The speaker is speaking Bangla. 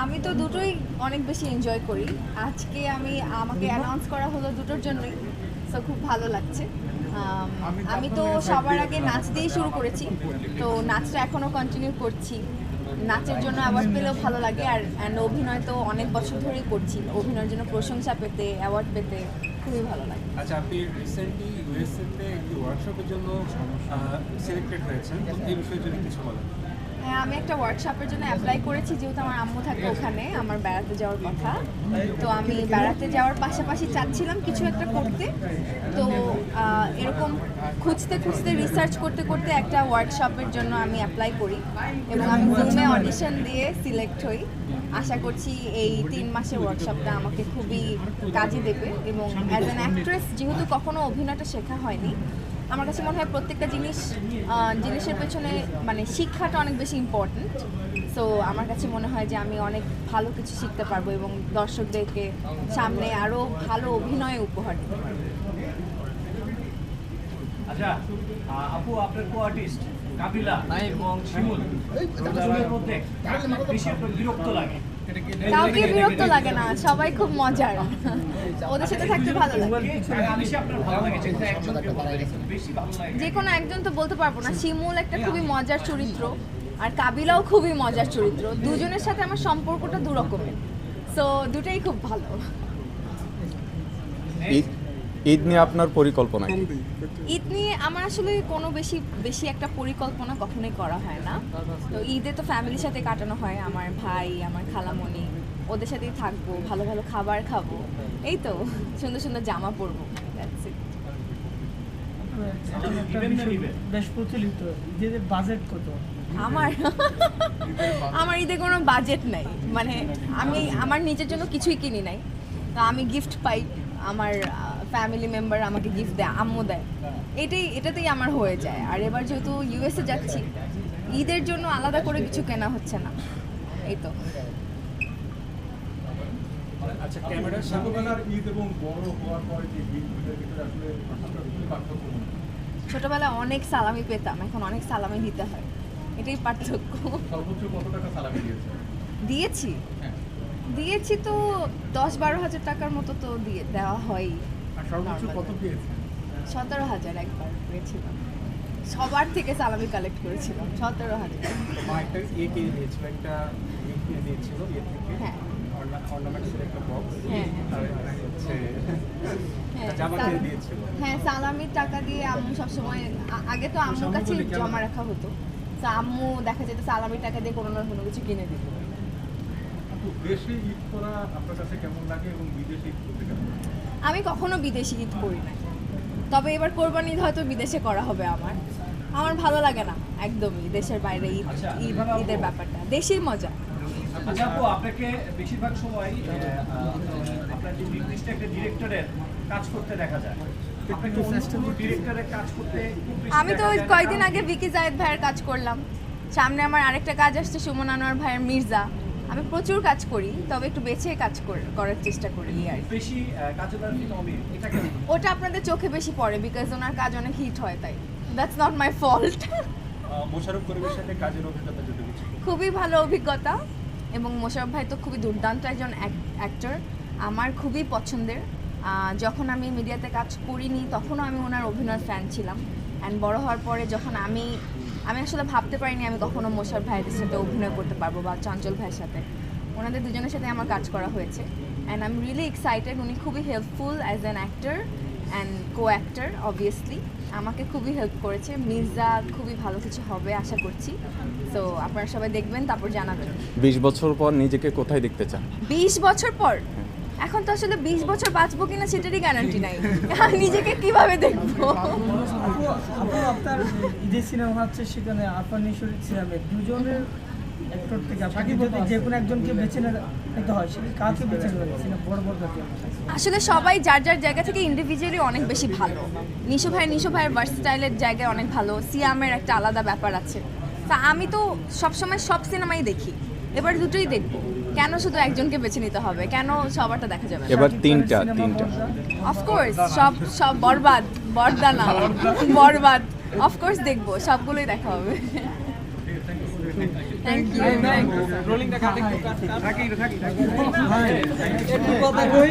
আমি তো দুটোই অনেক বেশি এনজয় করি। আজকে আমি আমাকে অ্যানাউন্স করা হলো দুটোর জন্যই তো খুব ভালো লাগছে। আমি তো সবার আগে নাচ দিয়েই শুরু করেছি তো নাচটা এখনও কন্টিনিউ করছি। নাচের জন্য অ্যাওয়ার্ড পেলেও ভালো লাগে আর অ্যান্ড অভিনয় তো অনেক বছর ধরেই করছি। অভিনয়ের জন্য প্রশংসা পেতে অ্যাওয়ার্ড পেতে খুবই ভালো লাগে। আচ্ছা আপনি রিসেন্টলি ইউএসএতে একটি ওয়ার্কশপের জন্য সিলেক্টেড হয়েছেন তো এই বিষয়ে যদি কিছু বলেন। আমি একটা ওয়ার্কশপের জন্য অ্যাপ্লাই করেছি, যেহেতু আমার আম্মু থাকে ওখানে, আমার বেড়াতে যাওয়ার কথা। তো আমি বেড়াতে যাওয়ার পাশাপাশি চাচ্ছিলাম কিছু একটা করতে। তো এরকম খুঁজতে খুঁজতে রিসার্চ করতে করতে একটা ওয়ার্কশপের জন্য আমি অ্যাপ্লাই করি। এবং আমি জুমে অডিশন দিয়ে সিলেক্ট হই। আশা করছি এই তিন মাসের ওয়ার্কশপটা আমাকে খুবই কাজে দেবে। এবং অ্যাজ অ্যান অ্যাক্ট্রেস যেহেতু কখনো অভিনয়টা শেখা হয়নি আমার কাছে মনে হয় প্রত্যেকটা জিনিস জিনিসের পেছনে মানে শিক্ষাটা অনেক বেশি ইম্পর্ট্যান্ট সো আমার কাছে মনে হয় যে আমি অনেক ভালো কিছু শিখতে পারব এবং দর্শকদেরকে সামনে আরও ভালো অভিনয় উপহার দিতে পারব। আচ্ছা আপু আপনার কো আর্টিস্ট কাবিলা এবং শিমুল। মধ্যে বিরক্ত লাগে। কাউকে বিরক্ত লাগে না, সবাই খুব মজার। ওদের সাথে থাকতে ভালো লাগে। যে কোনো একজন তো বলতে পারব না, শিমুল একটা খুবই মজার চরিত্র, আর কাবিলাও খুবই মজার চরিত্র। দুজনের সাথে আমার সম্পর্কটা দুরকমের। সো দুটাই খুব ভালো। ঈদ নিয়ে আপনার পরিকল্পনা কি? ঈদ নিয়ে আমার আসলে কোনো বেশি বেশি একটা পরিকল্পনা কখনোই করা হয় না। তো ঈদে তো ফ্যামিলির সাথে কাটানো হয় আমার ভাই আমার খালামণি ওদের সাথেই থাকব ভালো ভালো খাবার খাব। এই তো সুন্দর সুন্দর জামা পরবো That's it. এখন একটা বিষয় বেশ প্রচলিত ঈদের বাজেট কত? আমার আমার ঈদে কোনো বাজেট নাই। মানে আমি আমার নিজের জন্য কিছুই কিনি নাই। তো আমি গিফট পাই আমার ফ্যামিলি মেম্বার আমাকে গিফট দেয় আম্মু দেয়। এটাই এটাতেই আমার হয়ে যায়। আর এবার যেহেতু ইউএসএ যাচ্ছি ঈদের জন্য আলাদা করে কিছু কেনা হচ্ছে না। এই তো। আচ্ছা ক্যামেরার ছোটবেলার ঈদ এবং বড় হওয়ার পরে যে ঈদগুলোর ভিতরে আসলে পার্থক্য ছোটবেলায় অনেক সালামি পেতাম এখন অনেক সালামি দিতে হয়। এটাই পার্থক্য। সর্বোচ্চ কত টাকা সালামি দিয়েছে? দিয়েছি। হ্যাঁ। দিয়েছি তো দশ বারো হাজার টাকার মতো তো দিয়ে দেওয়া হয়ই। আর সর্বোচ্চ কত পেয়েছে? সতেরো হাজার একবার পেয়েছিলাম। সবার থেকে সালামি কালেক্ট করেছিলাম সতেরো হাজার। মা একটা ইয়ে কিনে দিয়েছিল একটা ইয়ে কিনে দিয়েছিল ইয়ে থেকে। হ্যাঁ। হ্যাঁ। আর হচ্ছে হ্যাঁ, হ্যাঁ সালামির টাকা দিয়ে আম্মু সবসময় আগে তো আম্মুর কাছে জমা রাখা হতো। তো আম্মু দেখা যেত সালামির টাকা দিয়ে কোনো না কোনো কিছু কিনে দিত। দেশে ঈদ করা আপনার কাছে কেমন লাগে এবং বিদেশে ঈদ করতে কেমন লাগে? আমি কখনো বিদেশি ঈদ করি না তবে এবার কোরবানি ঈদ হয়তো বিদেশে করা হবে আমার। আমার ভালো লাগে না একদমই দেশের বাইরে ঈদ আচ্ছা, ঈদ ঈদের ব্যাপারটা। দেশেই মজা। আচ্ছা আপু আপনাকে বেশিরভাগ সময় আপনার যে নির্দিষ্ট একটা ডিরেক্টরের কাজ করতে দেখা যায় আপনাকে অন্য ডিরেক্টরের কাজ করতে খুব বেশি আমি তো কয়েকদিন আগে ভিকি জায়েদ ভাইয়ের কাজ করলাম। সামনে আমার আরেকটা কাজ আসছে সুমন আনোয়ার ভাইয়ের মির্জা। আমি প্রচুর কাজ করি তবে একটু বেছে কাজ কর- করার চেষ্টা করি আর। বেশি ওটা আপনাদের চোখে বেশি পড়ে বিকজ ওনার কাজ অনেক হিট হয় তাই। That's not my fault uh, Mosharraf করিমের সাথে কাজের অভিজ্ঞতা যদি কিছু খুবই ভালো অভিজ্ঞতা এবং মোশারফ ভাই তো খুবই দুর্দান্ত একজন অ্যাক্টর আমার খুবই পছন্দের। যখন আমি মিডিয়াতে কাজ করিনি তখনও আমি ওনার অভিনয়ের ফ্যান ছিলাম। অ্যান্ড বড় হওয়ার পরে যখন আমি আমি আসলে ভাবতে পারিনি আমি কখনো মোশার ভাইয়ের সাথে অভিনয় করতে পারব বা চঞ্চল ভাইয়ের সাথে। ওনাদের দুজনের সাথে আমার কাজ করা হয়েছে। And I am really excited উনি খুবই helpful as an actor and co actor obviously আমাকে খুবই হেল্প করেছে। মির্জা খুবই ভালো কিছু হবে আশা করছি। তো আপনারা সবাই দেখবেন তারপর জানাবেন। বিশ বছর পর নিজেকে কোথায় দেখতে চান? বিশ বছর পর। এখন তো আসলে বিশ বছর বাঁচবো কিনা সেটারই গ্যারান্টি নাই। নিজেকে কীভাবে দেখব? আপু আপু আপনার সিনেমা হচ্ছে সেখানে দুজনের যে কোনো আসলে সবাই যার যার জায়গা থেকে ইন্ডিভিজুয়ালি অনেক বেশি ভালো। নিশো ভাই, নিশো ভাইয়ের ভার্সটাইলের জায়গায় অনেক ভালো। সিয়ামের একটা আলাদা ব্যাপার আছে। তা আমি তো সবসময় সব সিনেমাই দেখি। এবার দুটোই দেখব। কেন শুধু একজনকে বেছে নিতে হবে? কেন সবারটা দেখা যাবে এবার তিনটা তিনটা। অফকোর্স সব সব বরবাদ বরদানা বরবাদ। অফকোর্স দেখব সবগুলোই দেখা হবে। থ্যাংক ইউ একটু কথা কই।